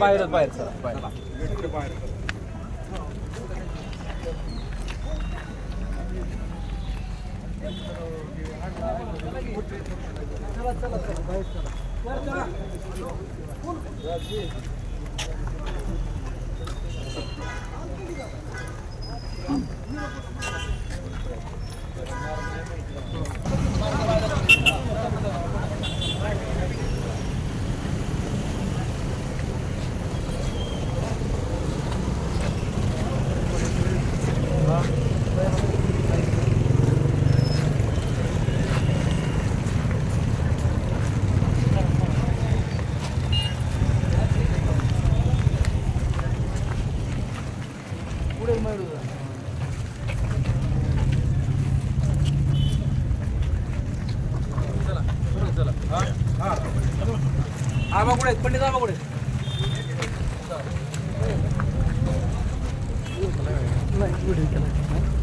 बाहेरच बाहेर चला बाहेर आबा कुठे आहेत? पंडित आबा कुठे आहेत? पुढे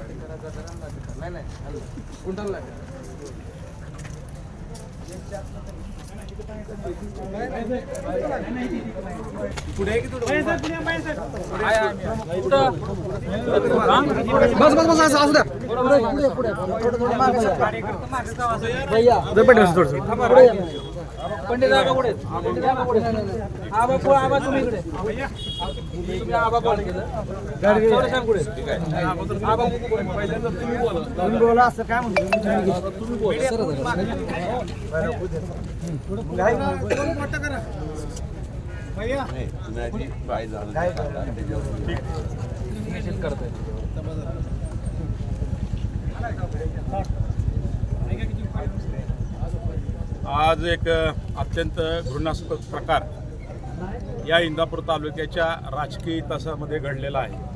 नाही नाही कुंटल आहे, बस बस बस असं द्या. पंडित? पंडित बोला. असं काय आज एक अत्यंत घृणास्पद प्रकार. या इंदापूर तालुक्याच्या राजकीय इतिहासामध्ये घडलेला आहे.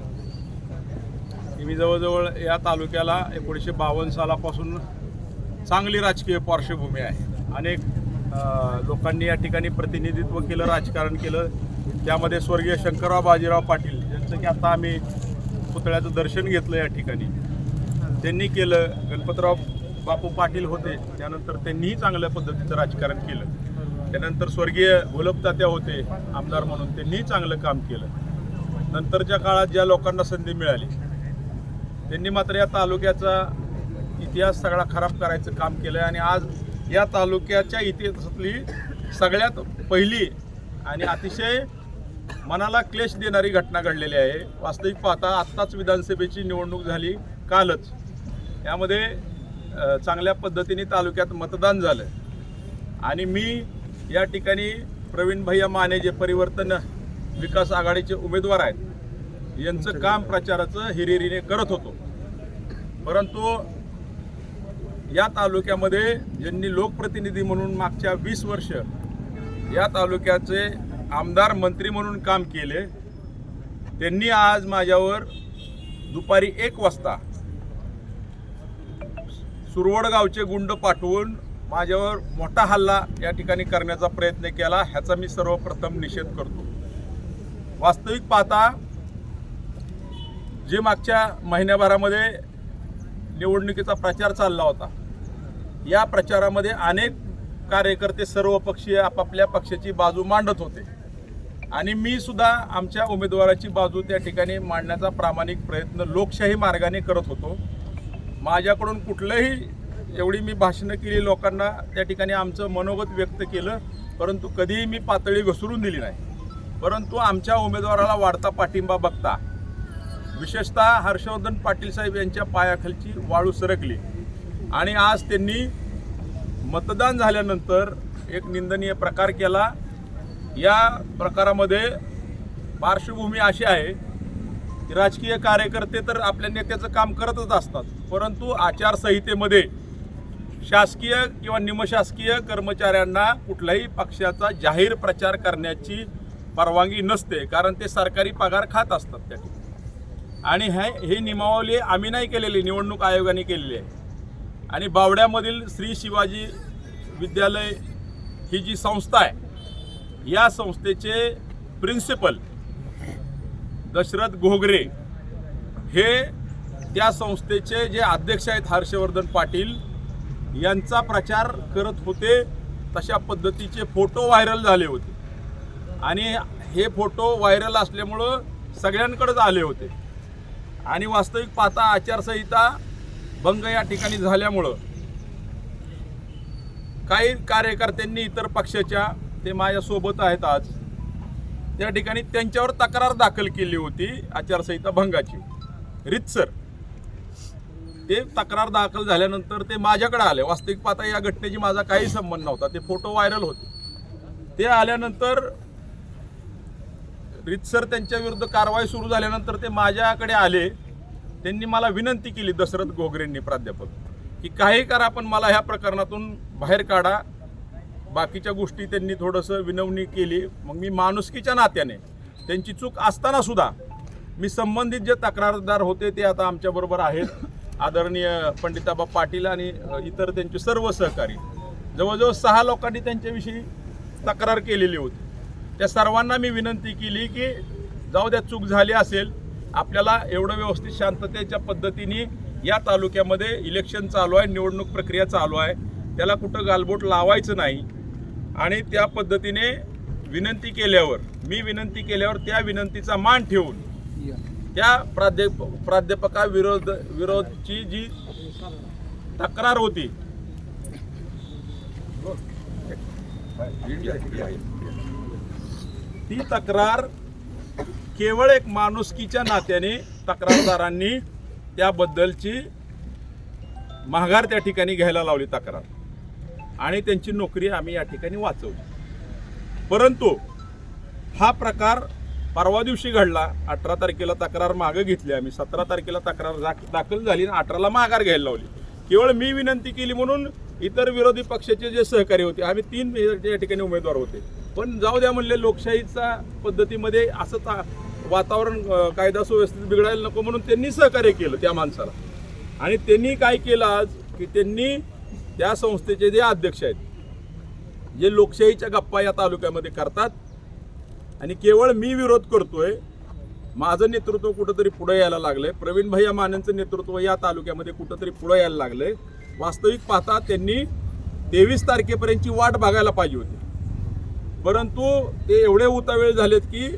मी जवळजवळ या तालुक्याला एकोणीसशे बावन्न सालापासून चांगली राजकीय पार्श्वभूमी आहे. अनेक लोकांनी या ठिकाणी प्रतिनिधित्व केलं राजकारण केलं. त्यामध्ये स्वर्गीय शंकरराव बाजीराव पाटील ज्यांचं की आता आम्ही पुतळ्याचं दर्शन घेतलं या ठिकाणी. त्यांनी केलं गणपतराव बापू पाटील होते. त्यानंतर त्यांनीही चांगल्या पद्धतीचं राजकारण केलं. त्यानंतर स्वर्गीय गुलाबतात्या होते आमदार म्हणून. त्यांनीही चांगलं काम केलं. नंतरच्या काळात ज्या लोकांना संधी मिळाली त्यांनी मात्र या तालुक्याचा इतिहास सगळा खराब करायचं काम केलं आणि आज या तालुक्याच्या इतिहासातली सगळ्यात पहिली आणि अतिशय मनाला क्लेश देणारी घटना घडलेली आहे. वास्तविक पाहता आत्ताच विधानसभेची निवडणूक झाली कालच. यामध्ये चांगल्या पद्धतीने तालुक्यात मतदान झालं. आणि मी या ठिकाणी प्रवीण भैया माने जे परिवर्तन विकास आघाडीचे उमेदवार आहेत यांचं काम प्रचाराचं हिरिरीने करत होतो. परंतु या तालुक्यामध्ये ज्यांनी लोकप्रतिनिधी म्हणून मागच्या वीस वर्ष या तालुक्याचे आमदार मंत्री म्हणून काम केले त्यांनी आज माझ्यावर दुपारी एक वाजता सुरवड गावचे गुंड पाठवून माझ्यावर मोठा हल्ला या ठिकाणी करण्याचा प्रयत्न केला ह्याचा मी सर्वप्रथम निषेध करतो. वास्तविक पाहता जे मागच्या महिन्याभरामध्ये निवडणुकीचा प्रचार चालला होता या प्रचारामध्ये अनेक कार्यकर्ते सर्व पक्षीय आपापल्या पक्षाची बाजू मांडत होते. आणि मी सुद्धा आमच्या उमेदवाराची बाजू त्या ठिकाणी मांडण्याचा प्रामाणिक प्रयत्न लोकशाही मार्गाने करत होतो. माझ्याकडून कुठलंही एवढी मी भाषणं केली लोकांना त्या ठिकाणी आमचं मनोगत व्यक्त केलं परंतु कधीही मी पातळी घसरून दिली नाही. परंतु आमच्या उमेदवाराला वाढता पाठिंबा बघता विशेषतः हर्षवर्धन पाटील साहेब यांच्या पायाखालची वाळू सरकली. आणि आज त्यांनी मतदान झाल्यानंतर एक निंदनीय प्रकार केला. या प्रकारामध्ये पार्श्वभूमी अशी आहे की राजकीय कार्यकर्ते तर आपल्या नेत्याचं काम करतच असतात परंतु आचारसंहितेमध्ये शासकीय किंवा निमशासकीय कर्मचाऱ्यांना कुठल्याही पक्षाचा जाहीर प्रचार करण्याची परवानगी नसते कारण ते सरकारी पगार खात असतात त्या आणि हे हे नियमावली आम्ही नाही केलेली निवडणूक आयोगाने केलेली आहे. आणि बावड्यामधील श्री शिवाजी विद्यालय ही जी संस्था आहे या संस्थेचे प्रिन्सिपल दशरथ घोगरे हे त्या संस्थेचे जे अध्यक्ष आहेत हर्षवर्धन पाटील यांचा प्रचार करत होते तशा पद्धतीचे फोटो व्हायरल झाले होते. आणि हे फोटो व्हायरल असल्यामुळं सगळ्यांकडेच आले होते. आणि वास्तविक पाहता आचारसंहिता भंग या ठिकाणी झाल्यामुळं काही कार्यकर्त्यांनी इतर पक्षाच्या ते माझ्यासोबत आहेत आज त्या ठिकाणी त्यांच्यावर तक्रार दाखल केली होती आचारसंहिता भंगाची. रितसर. ते तक्रार दाखल झाल्यानंतर ते माझ्याकडे आले. वास्तविक पाहता या घटनेची माझा काही संबंध नव्हता. ते फोटो व्हायरल होते. ते आल्यानंतर रितसर त्यांच्या विरुद्ध कारवाई सुरू झाल्यानंतर ते माझ्याकडे आले. त्यांनी मला विनंती केली दशरथ गोगरेंनी प्राध्यापक की काही करा पण मला ह्या प्रकरणातून बाहेर काढा. बाकीच्या गोष्टी त्यांनी थोडंसं विनवणी केली. मग मी माणुसकीच्या नात्याने त्यांची चूक असताना सुद्धा मी संबंधित जे तक्रारदार होते ते आता आमच्याबरोबर आहेत. आदरणीय पंडिताबा पाटील आणि इतर त्यांचे सर्व सहकारी. जवळजवळ सहा लोकांनी त्यांच्याविषयी तक्रार केलेली होती. त्या सर्वांना मी विनंती केली की जाऊ द्या चूक झाली असेल आपल्याला एवढं व्यवस्थित शांततेच्या पद्धतीने या तालुक्यामध्ये इलेक्शन चालू आहे निवडणूक प्रक्रिया चालू आहे. त्याला कुठं गालबोट लावायचं नाही. आणि त्या पद्धतीने विनंती केल्यावर मी विनंती केल्यावर त्या विनंतीचा मान ठेवून त्या प्राध्याप प्राध्यापकाविरोध विरोधची जी तक्रार होती. ती तक्रार केवळ एक माणुसकीच्या नात्याने तक्रारदारांनी त्याबद्दलची माघार त्या ठिकाणी घ्यायला लावली तक्रार. आणि त्यांची नोकरी आम्ही या ठिकाणी वाचवली. परंतु हा प्रकार परवा दिवशी घडला. अठरा तारखेला तक्रार मागं घेतली आम्ही. सतरा तारखेला तक्रार दाख- दाखल झाली आणि अठराला माघार घ्यायला लावली. केवळ मी विनंती केली म्हणून इतर विरोधी पक्षाचे जे सहकारी होते आम्ही तीन या ठिकाणी उमेदवार होते. पण जाऊ द्या म्हणले लोकशाहीचा पद्धतीमध्ये असं ता- वातावरण कायदा सुव्यवस्थित बिघडायला नको म्हणून त्यांनी सहकार्य केलं त्या माणसाला. आणि त्यांनी काय केलं आज? की त्यांनी त्या संस्थेचे जे अध्यक्ष आहेत जे लोकशाहीच्या गप्पा या तालुक्यामध्ये करतात आणि केवळ मी विरोध करतोय माझं नेतृत्व कुठंतरी पुढे यायला लागलंय. प्रवीण भैया मानेंचं नेतृत्व या तालुक्यामध्ये कुठंतरी पुढे यायला लागलंय. वास्तविक पाहता त्यांनी तेवीस तारखेपर्यंतची वाट बघायला पाहिजे होती. परंतु ते एवढे उतावेळ झालेत की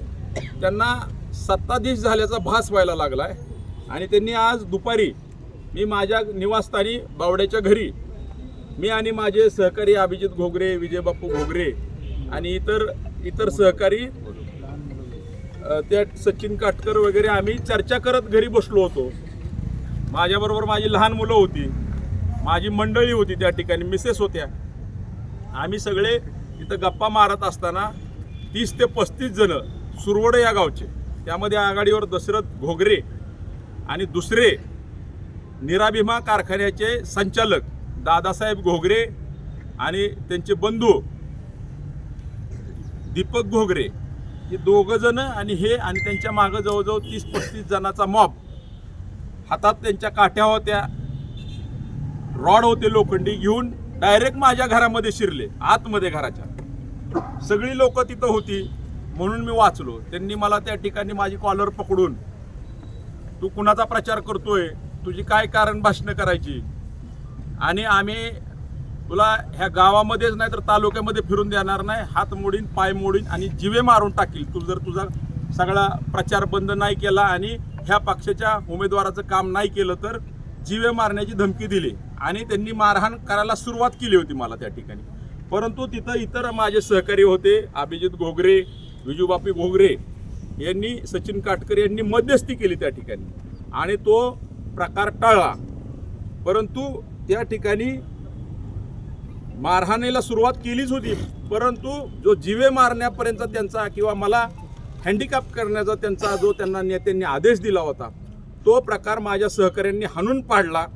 त्यांना सत्ताधीश झाल्याचा भास व्हायला लागलाय. आणि त्यांनी आज दुपारी मी माझ्या निवासस्थानी बावड्याच्या घरी मी आणि माझे सहकारी अभिजित घोगरे विजयबापू घोगरे आणि इतर इतर सहकारी त्या सचिन काटकर वगैरे आम्ही चर्चा करत घरी बसलो होतो. माझ्याबरोबर माझी लहान मुलं होती. माझी मंडळी होती त्या ठिकाणी मिसेस होत्या. आम्ही सगळे इथं गप्पा मारत असताना तीस ते पस्तीस जण सुरवडे या गावचे. त्यामध्ये आघाडीवर दशरथ घोगरे आणि दुसरे निराभिमा कारखान्याचे संचालक दादासाहेब घोगरे आणि त्यांचे बंधू दीपक घोगरे हे दोघं जण आणि हे आणि त्यांच्या मागं जवळजवळ तीस पस्तीस जणांचा मॉब हातात त्यांच्या काठ्या होत्या. रॉड होते लोखंडी घेऊन डायरेक्ट माझ्या घरामध्ये शिरले आतमध्ये घराच्या. सगळी लोक तिथं होती म्हणून मी वाचलो. त्यांनी मला त्या ठिकाणी माझी कॉलर पकडून तू कुणाचा प्रचार करतोय? तुझी काय कारण भाषणं करायची? आणि आम्ही तुला ह्या गावामध्येच नाही तर तालुक्यामध्ये फिरून देणार नाही. हात मोडीन पाय मोडीन आणि जिवे मारून टाकील. तू जर तुझा सगळा प्रचार बंद नाही केला आणि ह्या पक्षाच्या उमेदवाराचं काम नाही केलं तर जिवे मारण्याची धमकी दिली. आणि त्यांनी मारहाण करायला सुरुवात केली होती मला त्या ठिकाणी. परंतु तिथं इतर माझे सहकारी होते अभिजित घोगरे विजूबापी घोगरे यांनी सचिन काटकर यांनी मध्यस्थी केली त्या ठिकाणी. आणि तो प्रकार टळला. परंतु त्या ठिकाणी मारहाणीला सुरुवात केलीच होती परंतु जो जिवे मारण्यापर्यंत त्यांचा किंवा मला हँडिकॅप करण्याचा त्यांचा जो त्यांना नेत्यांनी आदेश दिला होता तो प्रकार माझ्या सहकाऱ्यांनी हाणून पाडला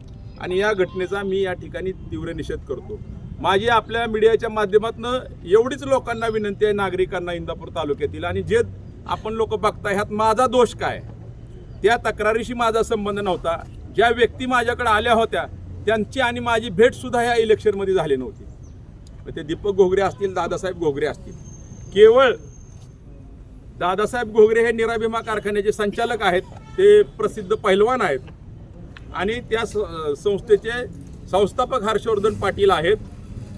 आणि या घटनेचा मी या ठिकाणी तीव्र निषेध करतो. माझी आपल्या मीडियाच्या माध्यमातून एवढीच लोकांना विनंती आहे नागरिकांना इंदापूर तालुक्यातील आणि जे आपण लोक बघताय ह्यात माझा दोष काय? त्या तक्रारीशी माझा संबंध नव्हता. ज्या व्यक्ती माझ्याकडे आल्या होत्या त्यांची आणि माझी भेटसुद्धा ह्या इलेक्शनमध्ये झाली नव्हती. ते दीपक घोगरे असतील दादासाहेब घोगरे असतील. केवळ दादासाहेब घोगरे हे निराभिमा कारखान्याचे संचालक आहेत ते प्रसिद्ध पैलवान आहेत. आणि त्या संस्थेचे संस्थापक हर्षवर्धन पाटील आहेत.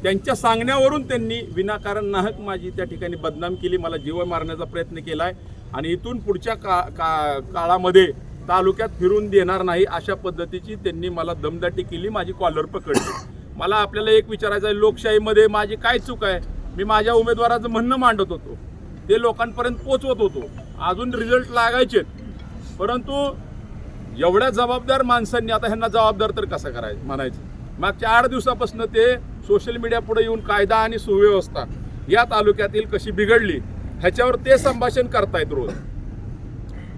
त्यांच्या सांगण्यावरून त्यांनी विनाकारण नाहक माझी त्या ठिकाणी बदनाम केली मला जीव मारण्याचा प्रयत्न केला आहे आणि इथून पुढच्या का का काळामध्ये तालुक्यात फिरून देणार नाही अशा पद्धतीची त्यांनी मला दमदाटी केली माझी कॉलर पकडली. मला आपल्याला एक विचारायचं आहे लोकशाहीमध्ये माझी काय चूक आहे? मी माझ्या उमेदवाराचं म्हणणं मांडत होतो. ते लोकांपर्यंत पोचवत होतो. अजून रिझल्ट लागायचे परंतु एवढ्या जबाबदार माणसांनी आता ह्यांना जबाबदार तर कसं करायचं म्हणायचं? मागच्या आठ दिवसापासून ते सोशल मीडिया पुढे येऊन कायदा आणि सुव्यवस्था या तालुक्यातील कशी बिघडली ह्याच्यावर ते संभाषण करतायत रोज.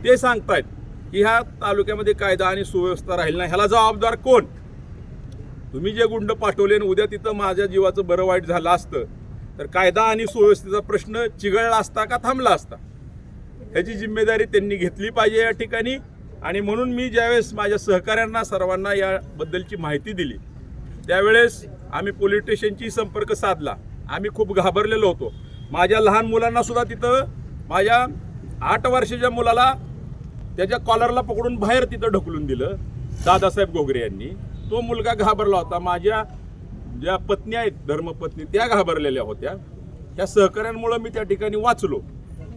ते सांगतायत की ह्या तालुक्यामध्ये कायदा आणि सुव्यवस्था राहील नाही. ह्याला जबाबदार कोण? तुम्ही जे गुंड पाठवले आणि उद्या तिथं माझ्या जीवाचं बरं वाईट झालं असतं तर कायदा आणि सुव्यवस्थेचा प्रश्न चिघळला असता का थांबला असता? ह्याची जिम्मेदारी त्यांनी घेतली पाहिजे या ठिकाणी. आणि म्हणून मी ज्यावेळेस माझ्या सहकाऱ्यांना सर्वांना याबद्दलची माहिती दिली त्यावेळेस आम्ही पोलीस स्टेशनची संपर्क साधला. आम्ही खूप घाबरलेलो होतो. माझ्या लहान मुलांना सुद्धा तिथं माझ्या आठ वर्षाच्या मुलाला त्याच्या कॉलरला पकडून बाहेर तिथं ढकलून दिलं दादासाहेब गोगरे यांनी. तो मुलगा घाबरला होता. माझ्या ज्या पत्नी आहेत धर्मपत्नी त्या घाबरलेल्या होत्या. त्या सहकाऱ्यांमुळं मी त्या ठिकाणी वाचलो.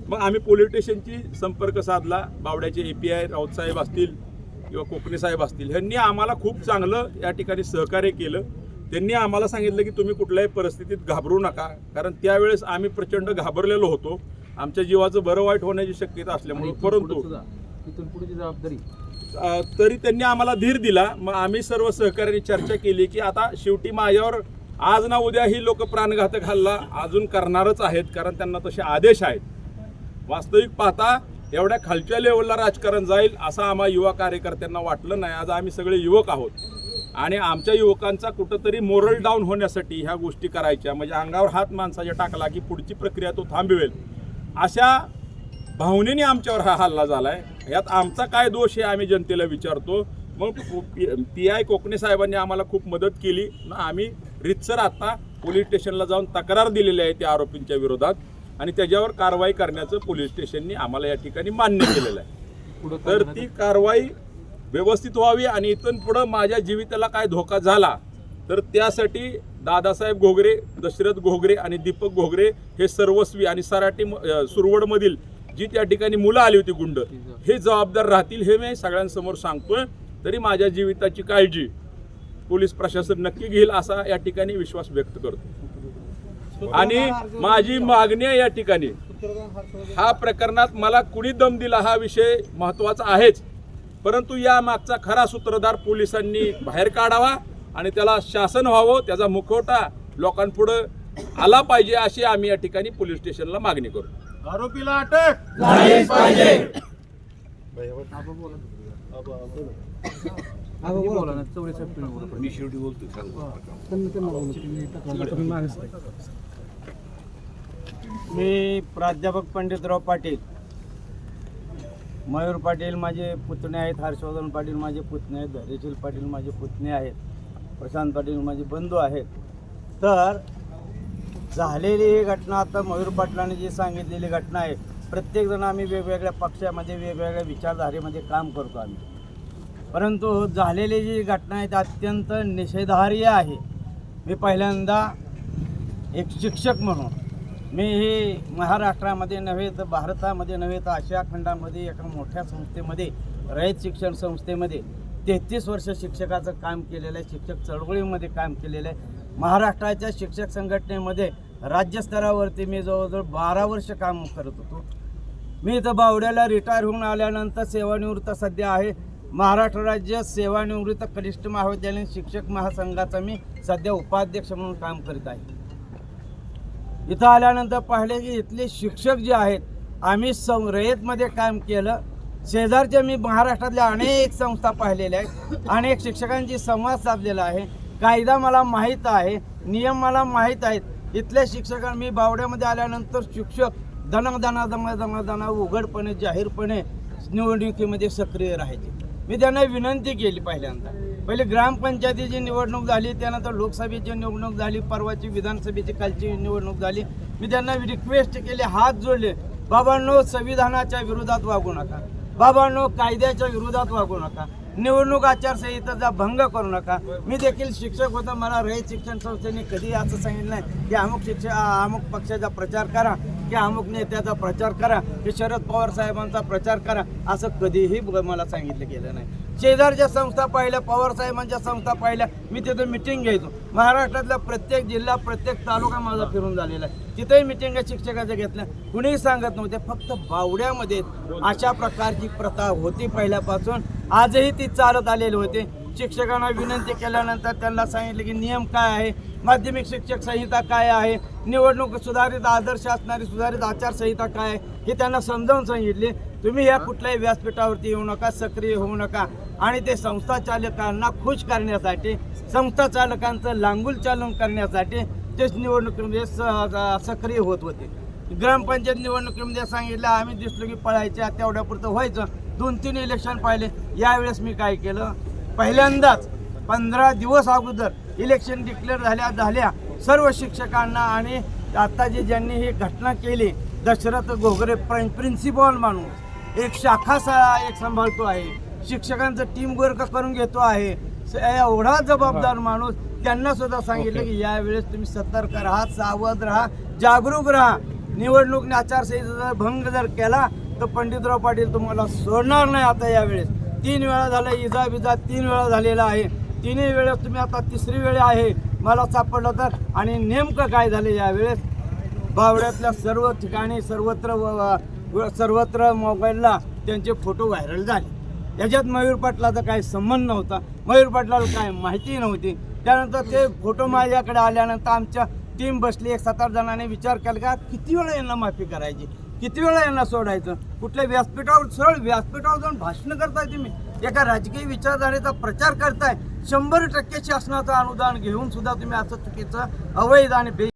मग आम्ही पोलीस स्टेशनची संपर्क साधला. बावड्याचे ए पी आय राऊत साहेब असतील किंवा कोकणे साहेब असतील ह्यांनी आम्हाला खूप चांगलं या ठिकाणी सहकार्य केलं. त्यांनी आम्हाला सांगितलं की तुम्ही कुठल्याही परिस्थितीत घाबरू नका. कारण त्यावेळेस आम्ही प्रचंड घाबरलेलो होतो. आमच्या जीवाचं बरं वाईट होण्याची शक्यता असल्यामुळे परंतु जबाबदारी. तरी त्यांनी आम्हाला धीर दिला. मग आम्ही सर्व सहकार्याने चर्चा केली की आता शेवटी माझ्यावर आज ना उद्या ही लोक प्राणघातक हल्ला अजून करणारच आहेत कारण त्यांना तसे आदेश आहेत. वास्तविक पाहता एवढ्या खालच्या लेवलला राजकारण जाईल असं आम्हा युवा कार्यकर्त्यांना वाटलं नाही. आज आम्ही सगळे युवक आहोत. आणि आमच्या युवकांचा कुठंतरी मोरल डाऊन होण्यासाठी ह्या गोष्टी करायच्या. म्हणजे अंगावर हात माणसाच्या टाकला की पुढची प्रक्रिया तो थांबवेल. अशा भावनेने आमच्यावर हा हल्ला झालाय. यात आमचा काय दोष हे आम्ही जनतेला विचारतो. मग पी आय कोकणे साहेबांनी आम्हाला खूप मदत केली. न आम्ही रितसर आता पोलीस स्टेशनला जाऊन तक्रार दिलेली आहे त्या आरोपींच्या विरोधात. आणि त्याच्यावर कारवाई करण्याचं पोलीस स्टेशननी आम्हाला या ठिकाणी मान्य केलेलं आहे. तर ती कारवाई व्यवस्थित व्हावी आणि इथून पुढं माझ्या जीविताला काय धोका झाला तर त्यासाठी दादासाहेब घोगरे दशरथ घोगरे आणि दीपक घोगरे हे सर्वस्वी आणि सराटी सुरवडमधील जी त्या ठिकाणी मुलं आली होती गुंड हे जबाबदार राहतील हे मी सगळ्यांसमोर सांगतोय. तरी माझ्या जीविताची काळजी पोलीस प्रशासन नक्की घेईल असा या ठिकाणी विश्वास व्यक्त करतो. आणि माझी मागणी आहे या ठिकाणी. हा प्रकरणात मला कुणी दम दिला हा विषय महत्त्वाचा आहेच. परंतु या मागचा खरा सूत्रधार पोलिसांनी बाहेर काढावा आणि त्याला शासन व्हावं त्याचा मुखवटा लोकांपुढं आला पाहिजे अशी आम्ही या ठिकाणी पोलीस स्टेशनला मागणी करू आरोपीला अटक. तुम्ही बोला मी शेवटी बोलतो मी प्राध्यापक पंडितराव पाटील. मयूर पाटील माझे पुतणे आहेत. हर्षवर्धन पाटील माझे पुतणे आहेत. धैर्यशील पाटील माझे पुतणे आहेत. प्रशांत पाटील माझे बंधू आहेत. तर झालेली ही घटना आता मयूर पाटलांनी जी सांगितलेली घटना आहे प्रत्येकजण आम्ही वेगवेगळ्या पक्षामध्ये वेगवेगळ्या विचारधारेमध्ये काम करतो आम्ही. परंतु झालेली जी घटना आहे ती अत्यंत निषेधार्य आहे. मी पहिल्यांदा एक शिक्षक म्हणून मी हे महाराष्ट्रामध्ये नव्हे तर भारतामध्ये नव्हे तर आशिया खंडामध्ये एका मोठ्या संस्थेमध्ये रयत शिक्षण संस्थेमध्ये तेहतीस वर्ष शिक्षकाचं काम केलेलं आहे शिक्षक चळवळीमध्ये काम केलेलं आहे. महाराष्ट्राच्या शिक्षक संघटनेमध्ये राज्यस्तरावरती मी जवळजवळ बारा वर्ष काम करत होतो. मी इथं बावड्याला रिटायर होऊन आल्यानंतर सेवानिवृत्त सध्या आहे. महाराष्ट्र राज्य सेवानिवृत्त कनिष्ठ महाविद्यालयीन शिक्षक महासंघाचा मी सध्या उपाध्यक्ष म्हणून काम करीत आहे. इथं आल्यानंतर पाहिले की इथले शिक्षक जे आहेत आम्ही सं रयतमध्ये काम केलं. शेजारच्या मी महाराष्ट्रातल्या अनेक संस्था पाहिलेल्या आहेत. अनेक शिक्षकांची संवाद साधलेला आहे. कायदा मला माहीत आहे नियम मला माहीत आहेत. इथल्या शिक्षकां मी बावड्यामध्ये आल्यानंतर शिक्षक दना दमा दना दना उघडपणे जाहीरपणे निवडणुकीमध्ये सक्रिय राहायचे मी त्यांना विनंती केली पहिल्यांदा पहिले ग्रामपंचायतीची निवडणूक झाली त्यानंतर लोकसभेची निवडणूक झाली परवाची विधानसभेची कालची निवडणूक झाली मी त्यांना रिक्वेस्ट केले हात जोडले बाबांनो संविधानाच्या विरोधात वागू नका बाबांनो कायद्याच्या विरोधात वागू नका निवडणूक आचारसंहितेचा भंग करू नका मी देखील शिक्षक होतो मला रयत शिक्षण संस्थेने कधी असं सांगितलं नाही की अमुक शिक्षक अमुक पक्षाचा प्रचार करा की अमुक नेत्याचा प्रचार करा की शरद पवार साहेबांचा प्रचार करा असं कधीही मला सांगितलं गेलं नाही. शेजारच्या संस्था पाहिल्या पवार साहेबांच्या संस्था पाहिल्या मी तिथं मिटिंग घ्यायचो. महाराष्ट्रातला प्रत्येक जिल्हा प्रत्येक तालुका माझा फिरून झालेला आहे. तिथेही मिटिंग शिक्षकाच्या घेतल्या. कुणीही सांगत नव्हते फक्त बावड्यामध्ये अशा प्रकारची प्रथा होती पहिल्यापासून. आजही ती चालत आलेली होते. शिक्षकांना विनंती केल्यानंतर त्यांना सांगितलं की नियम काय आहे? माध्यमिक शिक्षक संहिता काय आहे? निवडणूक सुधारित आदर्श असणारी सुधारित आचारसंहिता काय आहे? हे त्यांना समजावून सांगितले. तुम्ही या कुठल्याही व्यासपीठावरती येऊ नका सक्रिय होऊ नका. आणि ते संस्था चालकांना खुश करण्यासाठी संस्था चालकांचं लांगुल चालन करण्यासाठी तेच निवडणुकीमध्ये स- सक्रिय होत होते. ग्रामपंचायत निवडणुकीमध्ये सांगितलं आम्ही दिसलो की पळायच्या तेवढ्यापुरतं व्हायचं. दोन तीन इलेक्शन पाहिले. यावेळेस मी काय केलं? पहिल्यांदाच पंधरा दिवस अगोदर इलेक्शन डिक्लेअर झाल्या झाल्या. सर्व शिक्षकांना आणि आता जे ज्यांनी ही घटना केली दशरथ घोगरे प्रिन्सिपॉल माणूस एक शाखा सा- एक सांभाळतो आहे. शिक्षकांचं टीम वर्क करून घेतो आहे. स- एवढा जबाबदार माणूस त्यांना सुद्धा सांगितलं की यावेळेस तुम्ही सतर्क राहा सावध राहा जागरूक राहा. निवडणूक आचारसंहितेचा भंग जर केला तर पंडितराव पाटील तुम्हाला सोडणार नाही आता यावेळेस. तीन वेळा झालं इजा बिजा तीन वेळा झालेला आहे. तिन्ही वेळेस तुम्ही आता तिसरी वेळ आहे मला सापडलं तर. आणि नेमकं काय झालं यावेळेस? बावड्यातल्या सर्व ठिकाणी सर्वत्र सर्वत्र मोबाईलला त्यांचे फोटो व्हायरल झाले. याच्यात मयूर पाटलाचा काही संबंध नव्हता. मयूर पाटलाला काय माहिती नव्हती. त्यानंतर ते फोटो माझ्याकडे आल्यानंतर आमच्या टीम बसली. एक सात आठ जणांनी विचार केला का किती वेळा यांना माफी करायची? किती वेळा यांना सोडायचं? कुठल्या व्यासपीठावर सरळ व्यासपीठावर जाऊन भाषण करताय तुम्ही? एका राजकीय विचारधारेचा प्रचार करताय. शंभर टक्के शासनाचं अनुदान घेऊन सुद्धा तुम्ही असं चुकीचं अवैध आणि बे